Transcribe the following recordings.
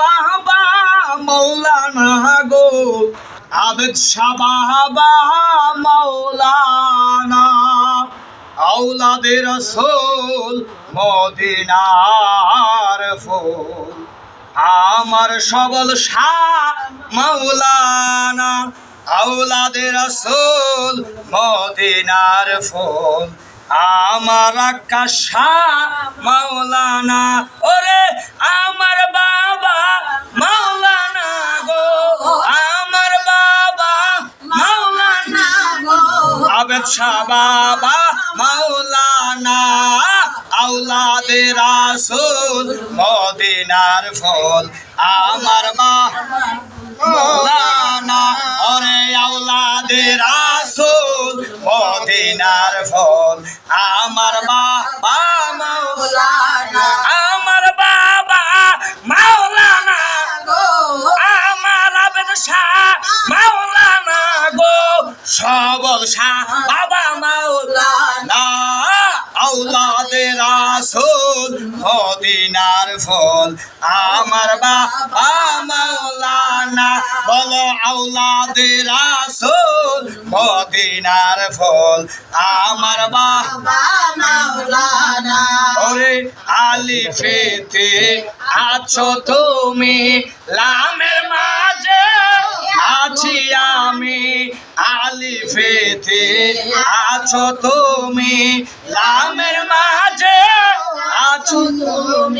বাবা, মৌলানা গো। আবেদ শাহ বাবা, মৌলানা। আউলাদে রসুল মদিনার ফুল। আমার সবল শাহ মৌলানা আউলাদে রসুল মদিনার ফুল। আমার আকাশ শাহ মৌলানা ওরে আমার বাবা মৌলানা গো, আমার বাবা মৌলানা আবেদ শাহ বাবা মাওলানা আউলাদে রাসূল মদিনার ফল। আমার মা মাওলানা ওরে আউলাদে রাসূল, মদিনার ফল আমার বাবা মাওলানা আমার বাবা মাওলানা আমার আবেদ শাহ মাওলানা গো। সবল শাহ বাবা মাওলানা আউলাদে রাসূল মদিনার ফল। আমার বাবা মাওলানা বলো আউলাদে রাসূল মদিনার ফল। আমার বাবা ওরে আলিফেতে আছো তুমি, লামের মাঝে আছি আমি আলিফেতে আছো তুমি, লামের মাঝে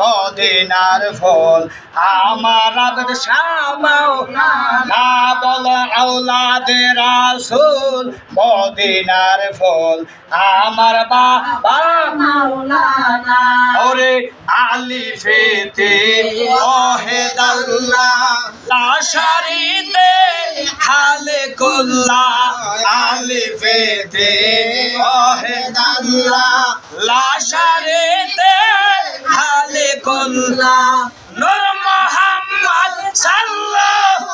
মদিনার ফল। আমার আবেদ শাহ মাওলানা বল আউলাদে রাসূল, মদিনার ফল। আমার বাবা ওরে আলিফেতে ওহেদাল্লাহ। লাশারিতে হালে কুল্লা আলিফেতে ওহেদাল্লাহ। লাশারিতে কুল্লা। নূর মোহাম্মদ সাল্লাল্লাহু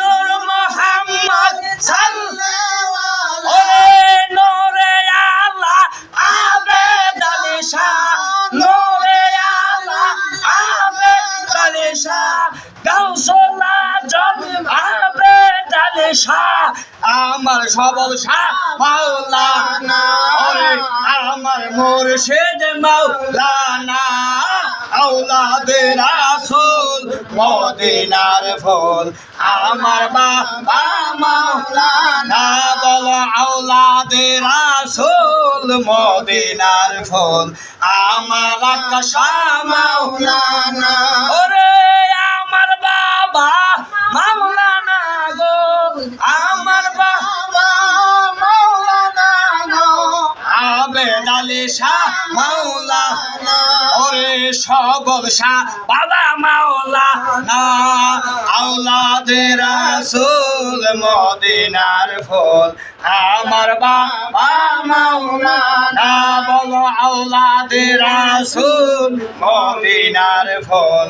নূর মোহাম্মদ সাল্লাল্লাহু ওরে নূরে আল্লাহ, আবেদ আলী শাহ। নূরে আল্লাহ, আবেদ আলী আমার সবল শাহ মাওলানা। আমার মুর্শিদ মাওলানা। আউলাদে রাসূল মদিনার ফল। আমার বাবা মাওলানা বল আউলাদে রাসূল মদিনার ফল। আমার আকাশ মাওলানা, ওরে আমার বাবা মাওলানা গো। আমার বাবা মাওলানা গো। আবেদ আলী শাহ মাওলানা, ওরে শাহ বাবা মাওলানা আউলাদে রাসূল মদিনার ফল আমার বাবা মাওলানা বলো আউলাদে রাসূল মদিনার ফল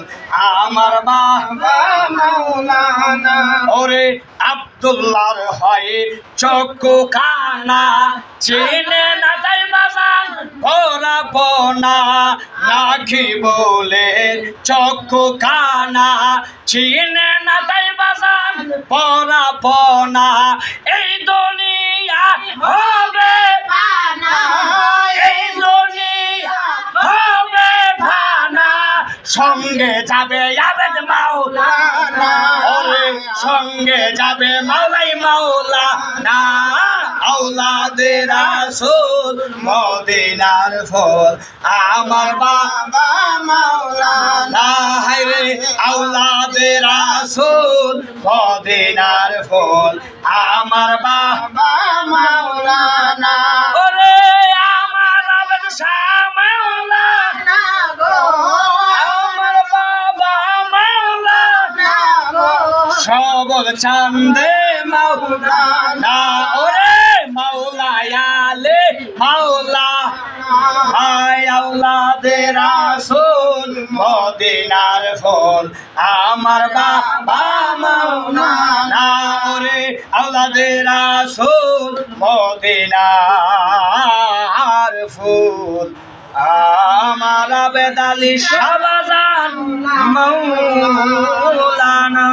আমার বাবা মাওলানা ওরে আব্দুল্লাহর হয় চক্ষু কানা। চিনে না তাই বাজান ওরা পোনা নাকি বলে চক্ষু কানা। চিনে না তাই বাজান পরা পোনা এই দুনিয়া হবে এই দুনিয়া হবে সঙ্গে যাবে আবেদ মাওলানা। ওরে সঙ্গে যাবে মাওলাই মাওলা না আউলাদে রাসূল মদিনার ফল। আমার বাবা মাওলানা হায়রে আউলাদে রাসূল মদিনার ফল। আমার বাবা মাওলানা, ওরে, আমার আবেদ শাহ মাওলানা আমার বাবা মাওলানা সবল চান্দে মাওলানা, ওরে মাওলায়ালে, মাওলা হায় আউলাদে রাসূল, মদিনার ফল আমার বাবা মাওলানা ওরে আউলাদে রাসূল, মদিনার ফুল আমার বেদালি সাবাজান মৌলানা